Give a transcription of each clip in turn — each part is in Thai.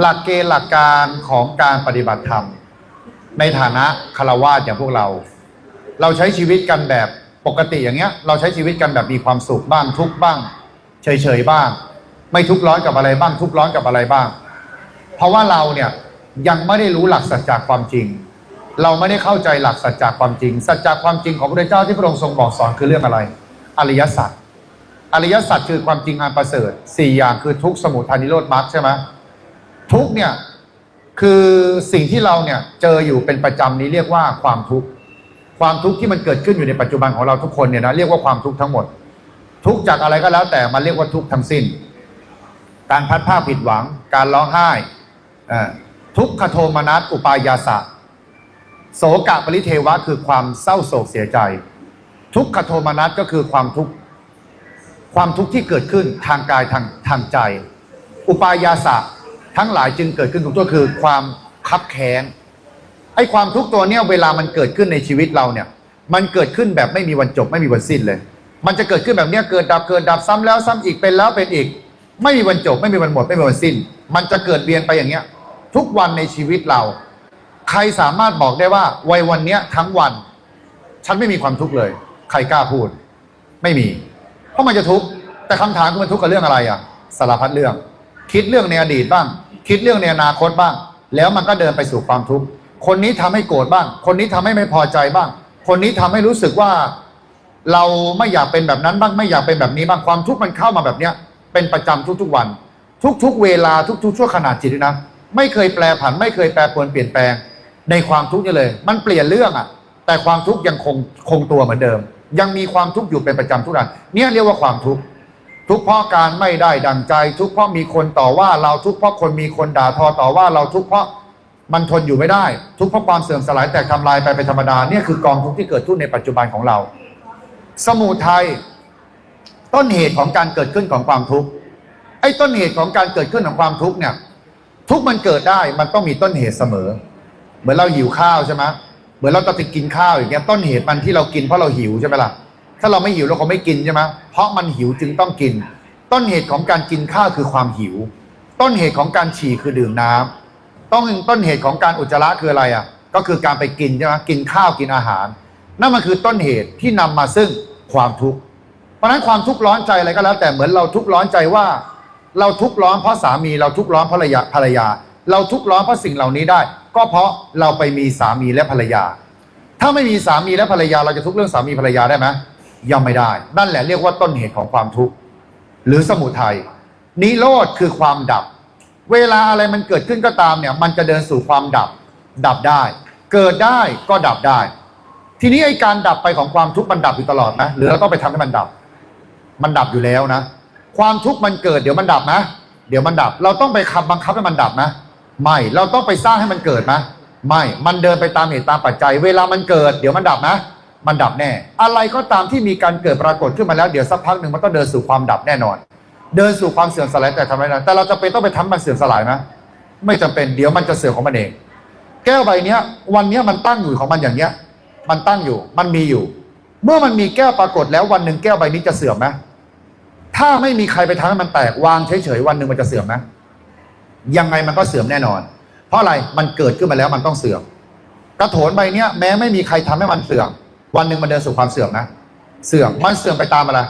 หลักเกณฑ์หลักการของการปฏิบัติธรรม ในฐานะคารวาสอย่างพวกเรา เราใช้ชีวิตกันแบบปกติอย่างเงี้ย เราใช้ชีวิตกันแบบมีความสุขบ้างทุกข์บ้าง เฉยๆบ้าง ไม่ทุกข์ร้อนกับอะไรบ้าง ทุกข์ร้อนกับอะไรบ้าง เพราะว่าเราเนี่ยยังไม่ได้รู้หลักสัจจความจริง เราไม่ได้เข้าใจหลักสัจจความจริง สัจจความจริงของพระพุทธเจ้าที่พระองค์ทรงบอกสอนคือเรื่องอะไร อริยสัจอริยสัจคือความจริงอันประเสริฐสี่อย่างคือทุกข์สมุทัยนิโรธมรรคใช่ไหม ทุกเนี่ยคือสิ่งที่เราเนี่ยเจออยู่เป็นประจำนี้เรียกว่าความทุกข์ความทุกข์ที่มันเกิดขึ้นอยู่ในปัจจุบันของเราทุกคนเนี่ยนะเรียกว่าความทุกข์ทั้งหมด ทุกจากอะไรก็แล้วแต่มันเรียกว่าทุกข์ทั้งสิ้น การพัดผ้าผิดหวัง การร้องไห้อ่อทุกขโทมนัสอุปายาสะโสกะปริเทวะคือความเศร้าโศกเสียใจ ทุกขโทมนัสก็คือความทุกข์ความทุกข์ที่เกิดขึ้นทางกายทางทางใจ อุปายาสะ ทั้งหลายจึงเกิดขึ้นทุกตัวคือความคับแค้นไอ้ความทุกตัวเนี้ยเวลามันเกิดขึ้นในชีวิตเราเนี่ย มันเกิดขึ้นแบบไม่มีวันจบไม่มีวันสิ้นเลย มันจะเกิดขึ้นแบบเนี้ยเกิดดับเกิดดับซ้ำแล้วซ้ำอีกเป็นแล้วเป็นอีก ไม่มีวันจบไม่มีวันหมดไม่มีวันสิ้น มันจะเกิดเวียนไปอย่างเงี้ย ทุกวันในชีวิตเรา ใครสามารถบอกได้ว่าวัยวันเนี้ยทั้งวัน ฉันไม่มีความทุกข์เลย ใครกล้าพูด ไม่มี เพราะมันจะทุกข์แต่คำถามคือมันทุกข์กับเรื่องอะไรอะสารพัดเรื่อง คิดเรื่องในอดีตบ้าง คิดเรื่องในอนาคตบ้าง แล้วมันก็เดินไปสู่ความทุกข์คนนี้ทำให้โกรธบ้าง คนนี้ทำให้ไม่พอใจบ้าง คนนี้ทำให้รู้สึกว่า เราไม่อยากเป็นแบบนั้นบ้างไม่อยากเป็นแบบนี้บ้างความทุกข์มันเข้ามาแบบเนี้ยเป็นประจำทุกๆวัน ทุกๆ เวลาทุกๆชั่วขณะจิตนะไม่เคยแปลผัน ไม่เคยแปรปรวนเปลี่ยนแปลงในความทุกข์นี่เลย มันเปลี่ยนเรื่องอะแต่ความทุกข์ยังคงคงตัวเหมือนเดิม ยังมีความทุกข์อยู่เป็นประจำทุกวันเนี่ยเรียกว่าความทุกข์ ทุกข์เพราะการไม่ได้ดังใจ ทุกข์เพราะมีคนต่อว่าเราทุกข์เพราะคนมีคนด่าทอต่อว่าเราทุกข์เพราะมันทนอยู่ไม่ได้ ทุกข์เพราะความเสื่อมสลายแตกทำลายไปเป็นธรรมดาเนี่ยคือกองทุกข์ที่เกิดขึ้นในปัจจุบันของเรา สมุทัยต้นเหตุของการเกิดขึ้นของความทุกข์ไอ้ต้นเหตุของการเกิดขึ้นของความทุกข์เนี่ย ทุกมันเกิดได้มันต้องมีต้นเหตุเสมอ เหมือนเราหิวข้าวใช่ไหมเหมือนเราต้องไปกินข้าวอย่างเงี้ยต้นเหตุมันที่เรากินเพราะเราหิวใช่ไหมล่ะ ถ้าเราไม่หิวเราคงไม่กินใช่ไหมเพราะมันหิวจึงต้องกิน ต้นเหตุของการกินข้าวคือความหิว ต้นเหตุของการฉี่คือดื่มน้ำต้องต้นเหตุของการอุจจาระคืออะไรอะ ก็คือการไปกินใช่ไหมกินข้าวกินอาหาร นั่นมันคือต้นเหตุที่นำมาซึ่งความทุกข์ เพราะฉะนั้นความทุกข์ร้อนใจอะไรก็แล้ว แต่เหมือนเราทุกข์ร้อนใจว่า เราทุกข์ร้อนเพราะสามีเราทุกข์ร้อนเพราะภรรยาภรรยา เราทุกข์ร้อนเพราะสิ่งเหล่านี้ได้ ก็เพราะเราไปมีสามีและภรรยา ถ้าไม่มีสามีและภรรยาเราจะทุกข์เรื่องสามีภรรยาได้ไหม ยังไม่ได้ นั่นแหละเรียกว่าต้นเหตุของความทุกข์หรือสมุทัยนิโรธคือความดับ เวลาอะไรมันเกิดขึ้นก็ตามเนี่ย มันจะเดินสู่ความดับ ดับได้ เกิดได้ก็ดับได้ ทีนี้ไอ้การดับไปของความทุกข์มันดับอยู่ตลอดนะหรือเราต้องไปทำให้มันดับ มันดับอยู่แล้วนะ ความทุกข์มันเกิดเดี๋ยวมันดับนะเดี๋ยวมันดับ เราต้องไปขับบังคับให้มันดับนะไม่ เราต้องไปสร้างให้มันเกิดนะไม่ มันเดินไปตามเหตุตามปัจจัย เวลามันเกิด เดี๋ยวมันดับนะ มันดับแน่ อะไรก็ตามที่มีการเกิดปรากฏขึ้นมาแล้วเดี๋ยวสักพักหนึ่งมันก็เดินสู่ความดับแน่นอน เดินสู่ความเสื่อมสลายแต่ทำไมนะแต่เราจะเป็นต้องไปทำมันเสื่อมสลายไหมไม่จำเป็นเดี๋ยวมันจะเสื่อมของมันเอง แก้วใบเนี้ย วันเนี้ยมันตั้งอยู่ของมันอย่างเนี้ย มันตั้งอยู่ มันมีอยู่ เมื่อมันมีแก้วปรากฏแล้ววันหนึ่งแก้วใบนี้จะเสื่อมไหมถ้าไม่มีใครไปทำให้มันแตกวางเฉยๆวันหนึ่งมันจะเสื่อมไหมยังไงมันก็เสื่อมแน่นอน เพราะอะไรมันเกิดขึ้นมาแล้วมันต้องเสื่อมกระโถนใบเนี้ยแม้ไม่มีใครทำให้มันเสื่อม วันหนึ่งมันเดินสู่ความเสื่อมนะ เสื่อมมันเสื่อมไปตามอะไร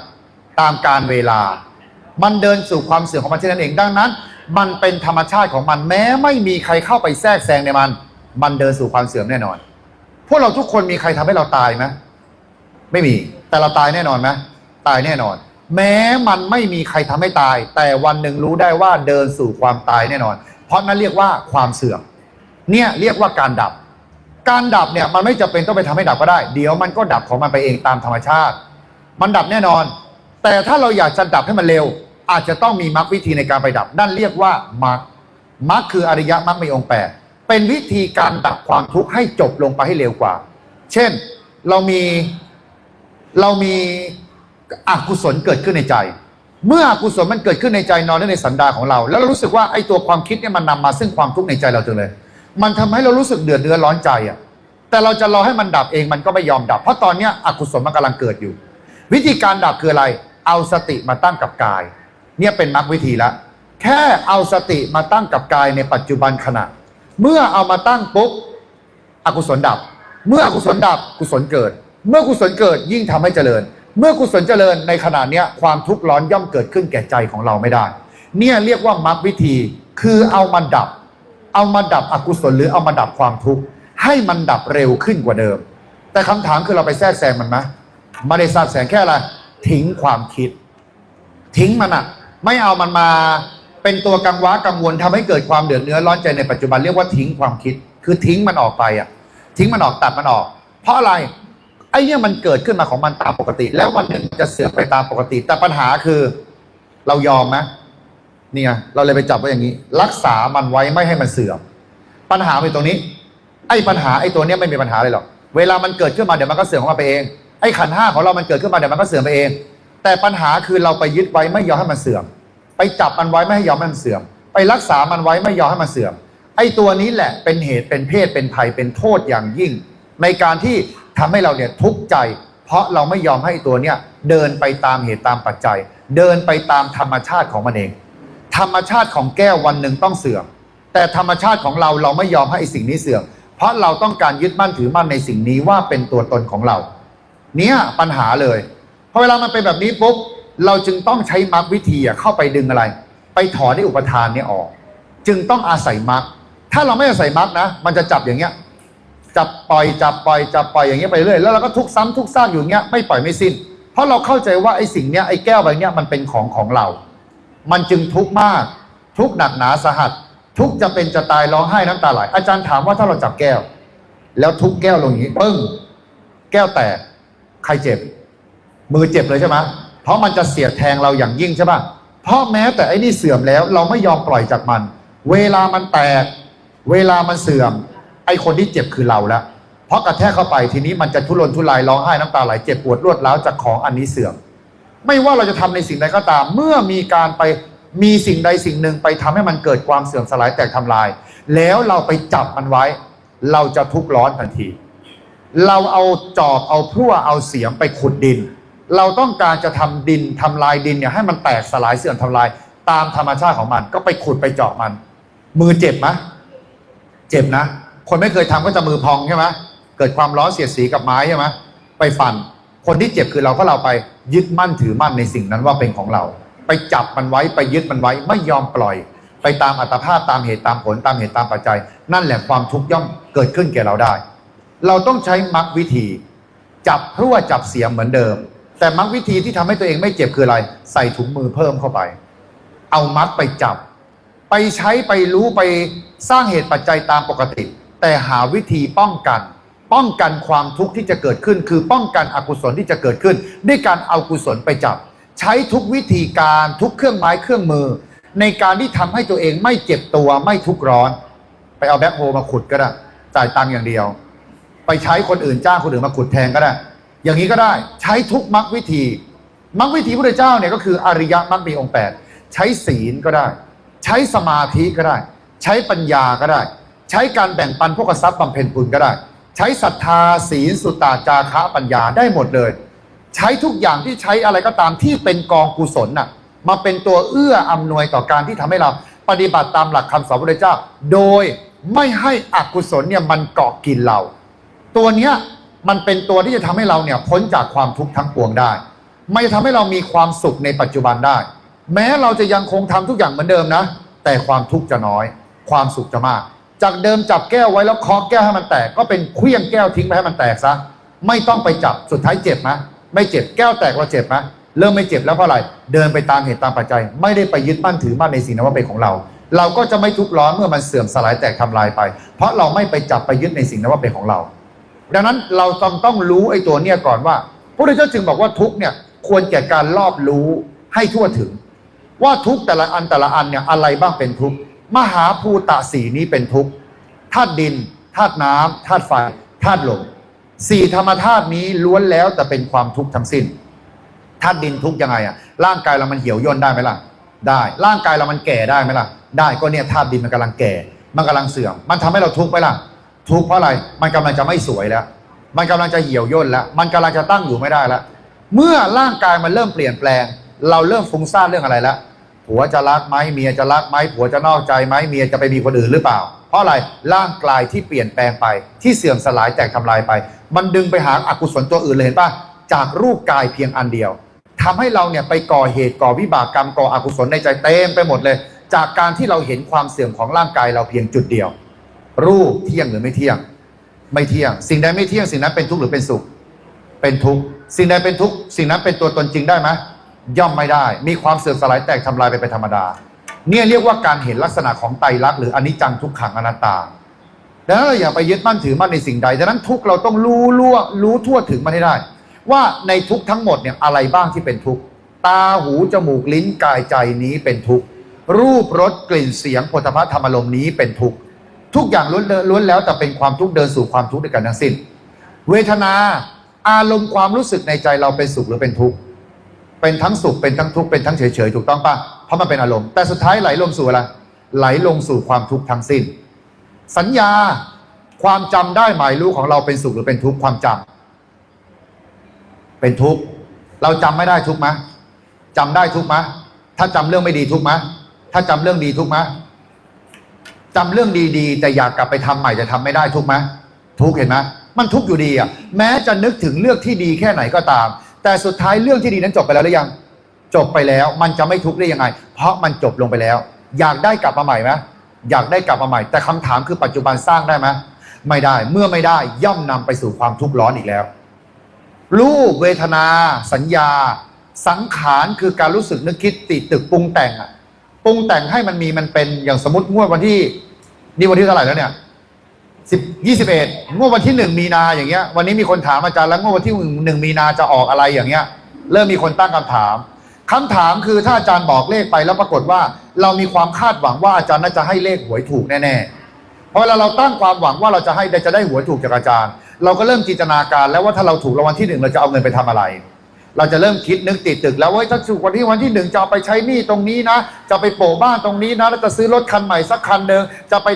ตามการเวลา มันเดินสู่ความเสื่อมของมันเช่นนั้นเองดังนั้น มันเป็นธรรมชาติของมันแม้ไม่มีใครเข้าไปแทรกแซงในมัน มันเดินสู่ความเสื่อมแน่นอน พวกเราทุกคนมีใครทำให้เราตายไหมไม่มี แต่เราตายแน่นอนไหมตายแน่นอน แม้มันไม่มีใครทำให้ตาย แต่วันหนึ่งรู้ได้ว่าเดินสู่ความตายแน่นอน เพราะนั้นเรียกว่าความเสื่อม เนี่ยเรียกว่าการดับ การดับเนี่ยมันไม่จำเป็นต้องไปทำให้ดับก็ได้ เดี๋ยวมันก็ดับของมันไปเองตามธรรมชาติ มันดับแน่นอน แต่ถ้าเราอยากจะดับให้มันเร็ว อาจจะต้องมีมรรควิธีในการไปดับ นั่นเรียกว่ามรรคมรรคคืออริยมรรคมีองค์แปดเป็นวิธีการดับความทุกข์ให้จบลงไปให้เร็วกว่า เช่นเรามีเรามีอกุศลเกิดขึ้นในใจ เมื่ออกุศลมันเกิดขึ้นในใจนอนในสันดาของเรา แล้วเรารู้สึกว่าไอ้ตัวความคิดเนี่ยมันนำมาซึ่งความทุกข์ในใจเราจังเลย มันทำให้เรารู้สึกเดือดเดือดร้อนใจอะ แต่เราจะรอให้มันดับเองมันก็ไม่ยอมดับ เพราะตอนเนี้ยอกุศลมันกำลังเกิดอยู่ วิธีการดับคืออะไร เอาสติมาตั้งกับกาย เนี่ยเป็นมรรควิธีละ แค่เอาสติมาตั้งกับกายในปัจจุบันขณะ เมื่อเอามาตั้งปุ๊บ อกุศลดับ เมื่ออกุศลดับกุศลเกิด เมื่อกุศลเกิดยิ่งทำให้เจริญ เมื่อกุศลเจริญในขณะเนี้ยความทุกข์ร้อนย่อมเกิดขึ้นแก่ใจของเราไม่ได้ เนี่ยเรียกว่ามรรควิธี คือเอามาดับ เอามาดับอกุศลหรือเอามาดับความทุกข์ให้มันดับเร็วขึ้นกว่าเดิม แต่คำถามคือเราไปแทรกแซงมันไหมไม่ได้แทรกแซงแค่อะไรทิ้งความคิด ทิ้งมันอะไม่เอามันมาเป็นตัวกังวะกังวลทำให้เกิดความเดือดเนื้อร้อนใจในปัจจุบันเรียกว่าทิ้งความคิด คือทิ้งมันออกไปอะทิ้งมันออกตัดมันออก เพราะอะไรไอ้เนี่ยมันเกิดขึ้นมาของมันตามปกติ แล้ววันหนึ่งจะเสื่อมไปตามปกติ แต่ปัญหาคือ เรายอมไหม นี่ไงเราเลยไปจับไว้อย่างนี้ รักษามันไว้ไม่ให้มันเสื่อม ปัญหาเป็นตรงนี้ ไอ้ปัญหาไอ้ตัวเนี้ยไม่มีปัญหาเลยหรอกเวลามันเกิดขึ้นมาเดี๋ยวมันก็เสื่อมของมันไปเองไอ้ขันห้าของเรามันเกิดขึ้นมาเดี๋ยวมันก็เสื่อมไปเอง แต่ปัญหาคือเราไปยึดไว้ไม่ยอมให้มันเสื่อม ไปจับมันไว้ไม่ให้ยอมให้มันเสื่อม ไปรักษามันไว้ไม่ยอมให้มันเสื่อม ไอ้ตัวนี้แหละเป็นเหตุเป็นเพศเป็นภัยเป็นโทษอย่างยิ่ง ในการที่ทำให้เราเนี่ยทุกข์ใจ เพราะเราไม่ยอมให้ตัวเนี่ยเดินไปตามเหตุตามปัจจัย เดินไปตามธรรมชาติของมันเอง ธรรมชาติของแก้ววันหนึ่งต้องเสื่อม แต่ธรรมชาติของเราเราไม่ยอมให้สิ่งนี้เสื่อม เพราะเราต้องการยึดมั่นถือมั่นในสิ่งนี้ว่าเป็นตัวตนของเรา เนี่ยปัญหาเลยพอเวลามันเป็นแบบนี้ปุ๊บเราจึงต้องใช้มรรควิธีเข้าไปดึงอะไร ไปถอนไอ้อุปทานเนี่ยออก จึงต้องอาศัยมรรคถ้าเราไม่อาศัยมรรคนะ มันจะจับอย่างเงี้ยจับปล่อยจับปล่อยจับปล่อยอย่างเงี้ยไปเรื่อยแล้วเราก็ทุกซ้ำทุกซากอยู่เงี้ยไม่ปล่อยไม่สิ้น เพราะเราเข้าใจว่าไอ้สิ่งเนี้ยไอ้แก้วใบเนี้ยมันเป็นของของเรา มันจึงทุกข์มาก ทุกข์หนักหนาสาหัส ทุกข์จะเป็นจะตายร้องไห้น้ำตาไหลอาจารย์ถามว่าถ้าเราจับแก้ว แล้วทุกแก้วลงอย่างนี้ปึ้ง แก้วแตกใครเจ็บ มือเจ็บเลยใช่ไหมเพราะมันจะเสียแทงเราอย่างยิ่งใช่ปะเพราะแม้แต่ไอ้นี่เสื่อมแล้ว เราไม่ยอมปล่อยจากมัน เวลามันแตก เวลามันเสื่อม ไอ้คนที่เจ็บคือเราแล้วเพราะกระแทกเข้าไปทีนี้มันจะทุรนทุรายร้องไห้น้ำตาไหลเจ็บปวดรวดร้าวจากของอันนี้เสื่อม ไม่ว่าเราจะทำในสิ่งใดก็ตาม เมื่อมีการไปมีสิ่งใดสิ่งหนึ่งไปทำให้มันเกิดความเสื่อมสลายแตกทำลาย แล้วเราไปจับมันไว้ เราจะทุกข์ร้อนทันที เราเอาจอบเอาพลั่วเอาเสียมไปขุดดิน เราต้องการจะทำดินทำลายดินเนี่ยให้มันแตกสลายเสื่อมทำลาย ตามธรรมชาติของมัน ก็ไปขุดไปเจาะมัน มือเจ็บไหมเจ็บนะ คนไม่เคยทำก็จะมือพองใช่ไหมเกิดความร้อนเสียดสีกับไม้ใช่ไหมไปฟัน คนที่เจ็บคือเราก็เราไป ยึดมั่นถือมั่นในสิ่งนั้นว่าเป็นของเรา ไปจับมันไว้ไปยึดมันไว้ไม่ยอมปล่อย ไปตามอัตภาพตามเหตุตามผลตามเหตุตามปัจจัย นั่นแหละความทุกข์ย่อมเกิดขึ้นแก่เราได้ เราต้องใช้มรรควิธี จับพราะว่าจับเสียงเหมือนเดิม แต่มรรควิธีที่ทำให้ตัวเองไม่เจ็บคืออะไร ใส่ถุงมือเพิ่มเข้าไป เอามรรคไปจับ ไปใช้ไปรู้ไปสร้างเหตุปัจจัยตามปกติ แต่หาวิธีป้องกัน ป้องกันความทุกข์ที่จะเกิดขึ้น คือป้องกันอกุศลที่จะเกิดขึ้น ด้วยการเอากุศลไปจับ ใช้ทุกวิธีการทุกเครื่องไม้เครื่องมือ ในการที่ทำให้ตัวเองไม่เจ็บตัวไม่ทุกข์ร้อน ไปเอาแบ็คโฮมาขุดก็ได้จ่ายตังค์อย่างเดียว ไปใช้คนอื่นจ้างคนอื่นมาขุดแทนก็ได้ อย่างนี้ก็ได้ใช้ทุกมรรควิธีมรรควิธีพระเจ้าเนี่ยก็คืออริยมรรคมีองค์แปดใช้ศีลก็ได้ ใช้สมาธิก็ได้ ใช้ปัญญาก็ได้ ใช้การแบ่งปันพวกทรัพย์บำเพ็ญบุญก็ได้ ใช้ศรัทธาศีลสุตตาจาคะปัญญาได้หมดเลย ใช้ทุกอย่างที่ใช้อะไรก็ตามที่เป็นกองกุศลน่ะมาเป็นตัวเอื้ออำนวยต่อการที่ทำให้เราปฏิบัติตามหลักคำสอนพระพุทธเจ้า โดยไม่ให้อกุศลเนี่ยมันเกาะกินเรา ตัวเนี้ยมันเป็นตัวที่จะทำให้เราเนี่ยพ้นจากความทุกข์ทั้งปวงได้ ไม่ทำให้เรามีความสุขในปัจจุบันได้ แม้เราจะยังคงทำทุกอย่างเหมือนเดิมนะ แต่ความทุกข์จะน้อย ความสุขจะมาก จากเดิมจับแก้วไว้แล้วเคาะแก้วให้มันแตก ก็เป็นเคลี้ยงแก้วทิ้งไปให้มันแตกซะไม่ต้องไปจับสุดท้ายเจ็บไหมไม่เจ็บแก้วแตกเราเจ็บไหมเริ่มไม่เจ็บแล้วเพราะอะไรเดินไปตามเหตุตามปัจจัย ไม่ได้ไปยึดมั่นถือมั่นในสิ่งนั้นว่าเป็นของเรา เราก็จะไม่ทุกข์ร้อนเมื่อมันเสื่อมสลายแตกทำลายไป เพราะเราไม่ไปจับไปยึดในสิ่งนั้นว่าเป็นของเรา ดังนั้นเราต้องต้องรู้ไอ้ตัวเนี่ยก่อนว่าพระพุทธเจ้าจึงบอกว่าทุกเนี่ยควรแก่การรอบรู้ให้ทั่วถึง ว่าทุกแต่ละอันแต่ละอันเนี่ยอะไรบ้างเป็นทุก มหาภูตะสีนี้เป็นทุกข์ธาตุดินธาตุน้ำธาตุไฟธาตุลมสี่ธรรมธาตุนี้ล้วนแล้วแต่เป็นความทุกข์ทั้งสิ้นธาตุดินทุกข์ยังไงอะร่างกายเรามันเหี่ยวย่นได้ไหมล่ะ ได้ ร่างกายเรามันแก่ได้ไหมล่ะ ได้ก็เนี่ยธาตุดินมันกำลังแก่ มันกำลังเสื่อม มันทำให้เราทุกข์ไหมล่ะ ทุกข์เพราะอะไร มันกำลังจะไม่สวยแล้ว มันกำลังจะเหี่ยวย่นแล้ว มันกำลังจะตั้งอยู่ไม่ได้แล้ว เมื่อร่างกายมันเริ่มเปลี่ยนแปลง เราเริ่มฟุ้งซ่านเรื่องอะไรแล้ว ผัวจะรักไหมเมียจะรักไหมผัวจะนอกใจไหมเมียจะไปมีคนอื่นหรือเปล่า เพราะอะไรร่างกายที่เปลี่ยนแปลงไปที่เสื่อมสลายแตกทำลายไป มันดึงไปหาอกุศลตัวอื่นเลยเห็นปะจากรูปกายเพียงอันเดียวทำให้เราเนี่ยไปก่อเหตุก่อวิบากกรรมก่ออกุศลในใจเต็มไปหมดเลย จากการที่เราเห็นความเสื่อมของร่างกายเราเพียงจุดเดียว รูปเที่ยงหรือไม่เที่ยง ไม่เที่ยง สิ่งใดไม่เที่ยงสิ่งนั้นเป็นทุกข์หรือเป็นสุข เป็นทุกข์สิ่งใดเป็นทุกข์สิ่งนั้นเป็นตัวตนจริงได้ไหม ย่อมไม่ได้ มีความเสื่อมสลายแตกทำลายไปเป็นธรรมดา เนี่ยเรียกว่าการเห็นลักษณะของไตรลักษณ์หรืออนิจจังทุกขังอนัตตาดังนั้นเราอย่าไปยึดมั่นถือมั่นในสิ่งใดดังนั้นทุกเราต้องรู้ล่วรู้ทั่วถึงมันให้ได้ ว่าในทุกทั้งหมดเนี่ยอะไรบ้างที่เป็นทุกตาหูจมูกลิ้นกายใจนี้เป็นทุกรูปรสกลิ่นเสียงผลิภัณฑ์ธรรมลมณ์นี้เป็นทุกทุกอย่างล้วนล้วนแล้วแต่เป็นความทุกข์เดินสู่ความทุกข์ด้วยกันทั้งสิ้น เวทนาอารมณ์ความรู้สึกในใจเราเป็นสุขหรือเป็นทุกข์ เป็นทั้งสุขเป็นทั้งทุกข์เป็นทั้งเฉยๆถูกต้องปะเพราะมันเป็นอารมณ์แต่สุดท้ายไหลลงสู่อะไรไหลลงสู่ความทุกข์ทั้งสิ้น สัญญาความจำได้หมายรู้ของเราเป็นสุขหรือเป็นทุกข์ความจำเป็นทุกข์เราจำไม่ได้ทุกข์ไหมจำได้ทุกข์ไหมถ้าจำเรื่องไม่ดีทุกข์ไหมถ้าจำเรื่องดีทุกข์ไหมจำเรื่องดีๆ แต่อยากกลับไปทำใหม่จะทำไม่ได้ทุกข์ไหมทุกข์เห็นไหมมันทุกข์อยู่ดีอะแม้จะนึกถึงเรื่องที่ดีแค่ไหนก็ตาม แต่สุดท้ายเรื่องที่ดีนั้นจบไปแล้วหรือยัง จบไปแล้ว มันจะไม่ทุกข์ได้ยังไง เพราะมันจบลงไปแล้ว อยากได้กลับมาใหม่ไหมอยากได้กลับมาใหม่ แต่คำถามคือปัจจุบันสร้างได้ไหมไม่ได้เมื่อไม่ได้ย่อมนำไปสู่ความทุกข์ร้อนอีกแล้ว รูปเวทนา สัญญา สังขารคือการรู้สึกนึกคิดติดตึกปรุงแต่งอะปรุงแต่งให้มันมีมันเป็นอย่างสมมติงวดวันที่ นี่วันที่เท่าไหร่แล้วเนี่ย สิบยี่สิบเอ็ดงวดวันที่หนึ่งมีนาอย่างเงี้ย วันนี้มีคนถามอาจารย์แล้วงวดวันที่หนึ่งมีนาจะออกอะไรอย่างเงี้ย เริ่มมีคนตั้งคำถามคำถามคือถ้าอาจารย์บอกเลขไปแล้วปรากฏว่า เรามีความคาดหวังว่าอาจารย์น่าจะให้เลขหวยถูกแน่ๆเพราะเวลาเราตั้งความหวังว่าเราจะให้จะได้หวยถูกจากอาจารย์ เราก็เริ่มจินตนาการแล้วว่าถ้าเราถูกรางวัลที่หนึ่งเราจะเอาเงินไปทำอะไรเราจะเริ่มคิดนึกติดตึกแล้วว่าถ้าถูกวันที่วันที่หนึ่งจะเอาไปใช้หนี้ตรงนี้นะ จะไปโปะบ้านตรงนี้นะแล้วจะซื้อรถคันใหม่สักคันหนึ่งจะไป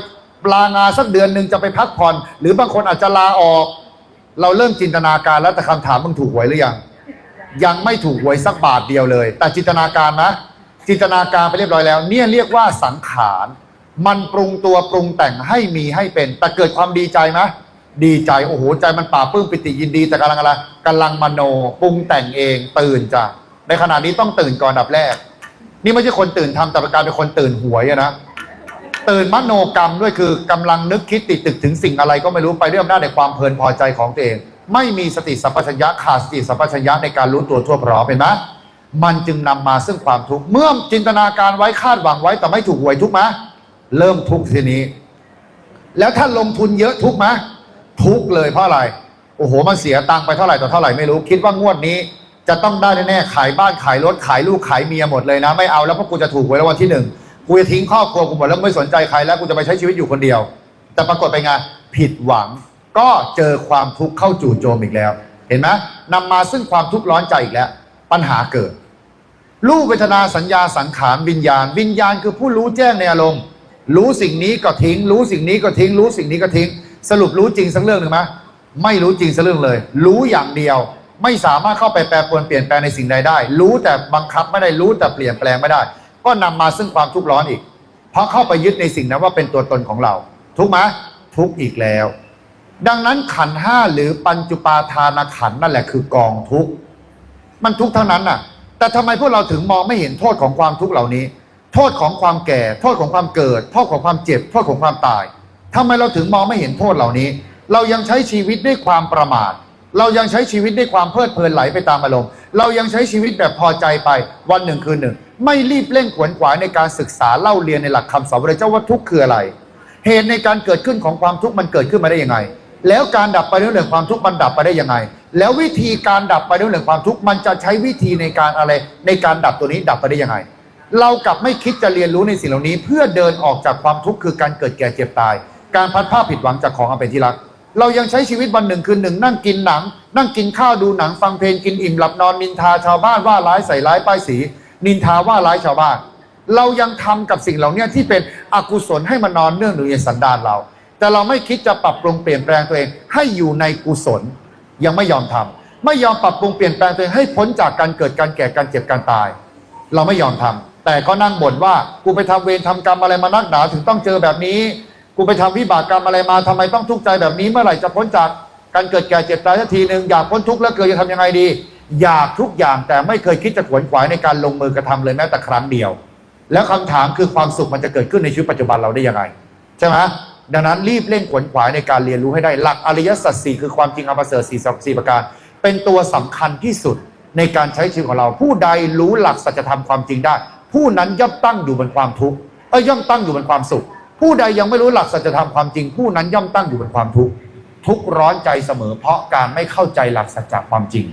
ลางานสักเดือนหนึ่งจะไปพักผ่อน หรือบางคนอาจจะลาออก เราเริ่มจินตนาการแล้วแต่คำถามมึงถูกหวยหรือยัง ยังไม่ถูกหวยสักบาทเดียวเลย แต่จินตนาการนะ จินตนาการไปเรียบร้อยแล้ว เนี่ยเรียกว่าสังขารมันปรุงตัวปรุงแต่งให้มีให้เป็น แต่เกิดความดีใจไหมดีใจโอ้โหใจมันป่าปื้มปิติยินดีแต่กำลังอะไรกำลังมโนปรุงแต่งเองตื่นจ้ะในขณะนี้ต้องตื่นก่อนดับแรก นี่ไม่ใช่คนตื่นทำแต่เป็นการเป็นคนตื่นหวยนะ ตื่นมโนกรรมด้วยคือกำลังนึกคิดติดตึกถึงสิ่งอะไรก็ไม่รู้ไปด้วยอำนาจในความเพลินพอใจของตัวเอง ไม่มีสติสัมปชัญญะขาดสติสัมปชัญญะในการรู้ตัวทั่วพร้อมเป็นไหมมันจึงนำมาซึ่งความทุกข์เมื่อจินตนาการไว้คาดหวังไว้แต่ไม่ถูกหวยทุกไหมเริ่มทุกข์ทีนี้ แล้วถ้าลงทุนเยอะทุกไหมทุกเลยเพราะอะไรโอ้โหมันเสียตังค์ไปเท่าไหร่ต่อเท่าไหร่ไม่รู้คิดว่างวดนี้ จะต้องได้แน่ๆขายบ้านขายรถขายลูกขายเมียหมดเลยนะ ไม่เอาแล้วเพราะกูจะถูกหวยรางวัลที่หนึ่ง กูจะทิ้งครอบครัวกูหมดแล้วไม่สนใจใครแล้วกูจะไปใช้ชีวิตอยู่คนเดียว แต่ปรากฏไปไงผิดหวัง ก็เจอความทุกข์เข้าจู่โจมอีกแล้ว เห็นไหมนำมาซึ่งความทุกข์ร้อนใจอีกแล้ว ปัญหาเกิด รูปเวทนาสัญญาสังขารวิญญาณ วิญญาณคือผู้รู้แจ้งในอารมณ์รู้สิ่งนี้ก็ทิ้ง รู้สิ่งนี้ก็ทิ้ง รู้สิ่งนี้ก็ทิ้ง สรุปรู้จริงสักเรื่องหนึ่งไหมไม่รู้จริงสักเรื่องเลย รู้อย่างเดียวไม่สามารถเข้าไปแปรปรวนเปลี่ยนแปลงในสิ่งใดได้ รู้แต่บังคับไม่ได้รู้แต่เปลี่ยนแปลงไม่ได้ ก็นำมาซึ่งความทุกข์ร้อนอีก เพราะเข้าไปยึดในสิ่งนั้นว่าเป็นตัวตนของเรา ทุกไหมทุกข์อีกแล้ว ดังนั้นขันห้าหรือปัญจุปาทานขันนั่นแหละคือกองทุกข์มันทุกข์เท่านั้นน่ะ แต่ทำไมพวกเราถึงมองไม่เห็นโทษของความทุกข์เหล่านี้ โทษของความแก่ โทษของความเกิด โทษของความเจ็บ โทษของความตายทำไมเราถึงมองไม่เห็นโทษเหล่านี้ เรายังใช้ชีวิตด้วยความประมาท เรายังใช้ชีวิตด้วยความเพลิดเพลินไหลไปตามอารมณ์ เรายังใช้ชีวิตแบบพอใจไปวันหนึ่งคืนหนึ่ง ไม่รีบเร่งขวนขวายในการศึกษาเล่าเรียนในหลักคำสอนพระเจ้าว่าทุกข์คืออะไร เหตุในการเกิดขึ้นของความทุกข์มันเกิดขึ้นมาได้ยังไง แล้วการดับไปด้วยเรื่องความทุกข์มันดับไปได้ยังไง แล้ววิธีการดับไปด้วยเรื่องความทุกข์มันจะใช้วิธีในการอะไร ในการดับตัวนี้ดับไปได้ยังไง เรากลับไม่คิดจะเรียนรู้ในสิ่งเหล่านี้ เพื่อเดินออกจากความทุกข์คือการเกิดแก่เจ็บตาย การพัดผ้าผิดหวังจากของอันเป็นที่รัก เรายังใช้ชีวิตวันหนึ่งคืนหนึ่งนั่งกินหนัง นั่งกินข้าวดูหนังฟังเพลงกินอิ่มหลับนอนนินทาชาวบ้านว่าร้ายใส่ร้ายป้ายสี นินทาว่าร้ายชาวบ้าน เรายังทำกับสิ่งเหล่านี้ที่เป็นอกุศลให้มันนอนเนื่องอยู่ในสันดานเรา แต่เราไม่คิดจะปรับปรุงเปลี่ยนแปลงตัวเองให้อยู่ในกุศล ยังไม่ยอมทำไม่ยอมปรับปรุงเปลี่ยนแปลงตัวเองให้พ้นจากการเกิดการแก่การเจ็บการตาย เราไม่ยอมทแต่ก็นั่งบ่นว่ากูไปทำเวรทำกรรมอะไรมานักหนาถึงต้องเจอแบบนี้ กูไปทำวิบากกรรมอะไรมาทำไมต้องทุกข์ใจแบบนี้เมื่อไหร่จะพ้นจากการเกิดแก่เจ็บตายสักทีหนึ่งอยากพ้นทุกข์แล้วเกิดจะทำยังไงดี อยากทุกอย่างแต่ไม่เคยคิดจะขวนขวายในการลงมือกระทำเลยแม้แต่ครั้งเดียว แล้วคำถามคือความสุขมันจะเกิดขึ้นในชีวิตปัจจุบันเราได้ยังไงใช่ไหมดังนั้นรีบเร่งขวนขวายในการเรียนรู้ให้ได้หลักอริยสัจสี่คือความจริงอันประเสริฐสี่สัสี่ประการ เป็นตัวสำคัญที่สุดในการใช้ชีวิตของเรา ผู้ใดรู้หลักสัจธรรมความจริงได้ ผู้นั้นย่อมตั้งอยู่บนความทุกข์เอ้ยย่อมตั้งอยู่บนความสุข ผู้ใดยังไม่รู้หลักสัจธรรมความจริง ผู้นั้นย่อมตั้งอยู่บนความทุกข์ทุกข์ร้อนใจเสมอ เพราะการไม่เข้าใจหลักสัจจะความจริง